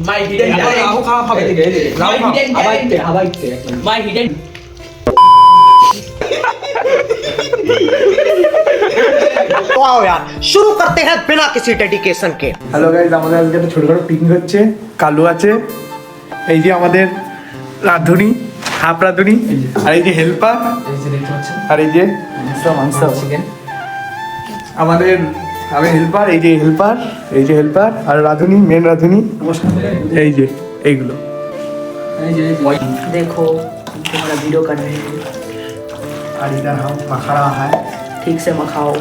My hidden এখন talent. Rahu খাওয়া খাবে এদিকে, এদিকে। রাহু My খাও। hidden আবার talent. ইতে, আবার ইতে, একদম। My hidden तो आओ यार शुरू करते हैं बिना किसी डेडिकेशन के হ্যালো গাইজ আমাদের আজকে একটা ছোটখাটো পিকনিক হচ্ছে কালু আছে এই যে আমাদের রাঁধুনি হাফ রাঁধুনি আর এই যে হেল্পার আর এই যে আমাদের আমি হেল্পার এই যে হেল্পার এই যে হেল্পার আর রাঁধুনি মেন রাঁধুনি এই যে এইগুলো देखो तुम्हारा वीडियो कर रहे हैं আর इधर हम मखा रहा है ठीक से मखाओ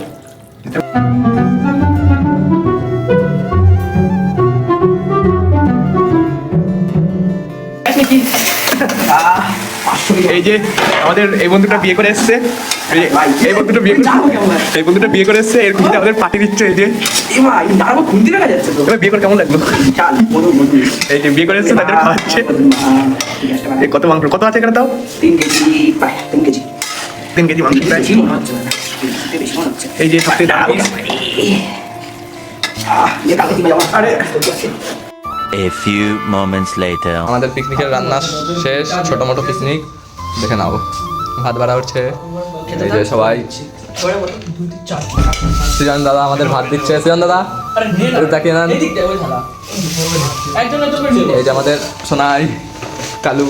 এই যে আমাদের এই বন্ধুটা বিয়ে করে এসছে। এই এই বন্ধুটা বিয়ে করে এই বন্ধুটা বিয়ে করে এসছে এর খুঁজে আমাদের পার্টি দিচ্ছে এই যে। বিয়ে করে কেমন লাগল? এই যে বিয়ে করে এসছে তাদের খাওয়াচ্ছে কত মাংস? কত আছে এখানে তাও? তিন কেজি তিন কেজি। তিন কেজি মাংস এই যে সত্যি A few moments later. আমাদের পিকনিকের রান্না শেষ ছোট মোটো পিকনিক দেখে নাও। ভাত বাড়া উঠছে এই যে সবাই। সৃজন দাদা আমাদের ভাত দিচ্ছে। সৃজন দাদা তাকে নেন। এই যে আমাদের সোনাই কালু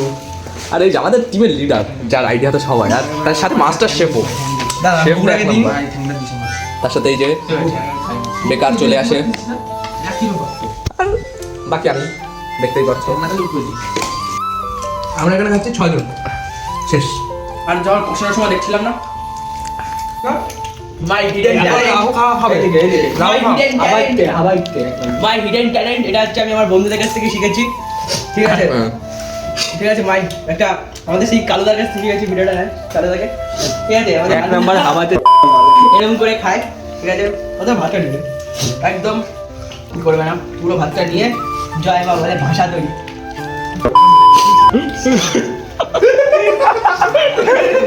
আর এই যে আমাদের টিমের লিডার যার আইডিয়া তো সবাই আর তার সাথে মাস্টার শেফও শেফ তার সাথে এই যে বেকার চলে আসে। বাকি আমি দেখতেই পাচ্ছ। আমরা এখানে খাচ্ছি ছয়জন শেষ। আর যখন পৌঁছানোর সময় দেখছিলাম না? My hidden. My hidden talent এটা হচ্ছে আমি আমার বন্ধুদের কাছ থেকে শিখেছি। ঠিক আছে? হ্যাঁ। ঠিক আছে মাই একটা আমাদের সেই কালুদার কাছ থেকে শিখেছি ভিডিওটা হ্যাঁ কালুদাকে। ঠিক আছে আমাদের এক নাম্বার হাওয়াতে এরকম করে খায়। ঠিক আছে? ওদের ভাতটা নেবে একদম কি করবে না? পুরো ভাতটা নিয়ে জয় বাবা ভাষা তৈরি।